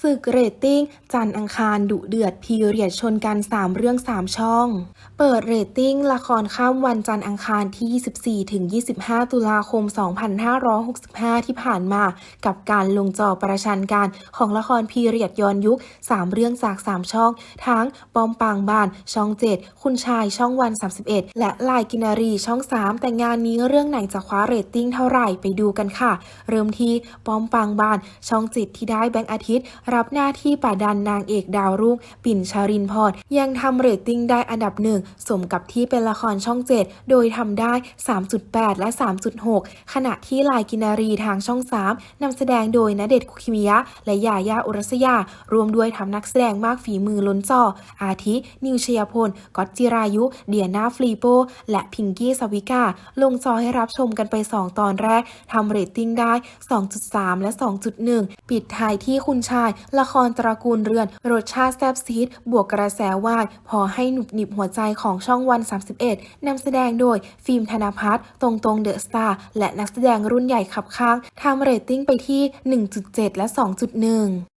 ศึกเรตติ้ง จันอังคารดุเดือดพีเรียดชนกัน 3 เรื่อง 3 ช่อง เปิดเรตติ้ง ละครข้ามวันจันอังคารที่ 24ถึง25 ตุลาคม 2565 ที่ผ่านมากับการลงจอประชันกันของละครพีเรียดย้อนยุค 3 เรื่องจาก 3 ช่อง ทั้งปอมปางบานช่อง 7 คุณชายช่องวัน 31 และลายกินารีช่อง 3 แต่งานนี้เรื่องไหนจะคว้าเรตติ้งเท่าไหร่ไปดูกันค่ะ เริ่มที่ปอมปางบานช่องจิตที่ได้แบงค์อาทิตย์รับหน้าที่ป่าดันนางเอกดาวรุ่งปิ่นชารินพรยังทำเรตติ้งได้อันดับหนึ่งสมกับที่เป็นละครช่อง 7 โดยทำได้ 3.8 และ 3.6 ขณะที่ลายกินารีทางช่อง 3นำแสดงโดยณเดชคุกิมิยะ และยายาอุรัสยา รวมด้วยทำนักแสดงมากฝีมือล้นจอ อาทิ นิวชยพลก๊อตจิรายุ เดียนาฟลีโป และพิงกี้สวิกาลงจอให้รับชมกันไป 2 ตอนแรกทำเรตติ้งได้ 2.3 และ 2.1 ปิดท้ายที่คุณชายละครตระกูลเรือน รสชาติแซบซีด บวกกระแสวาย พอให้หนุบหนิบหัวใจของช่องวัน 31นำแสดงโดย ฟิล์มธนพัฒน์ตรงตรงเดอะสตาร์และนักแสดงรุ่นใหญ่ขับข้างทำเรตติ้งไปที่ 1.7 และ 2.1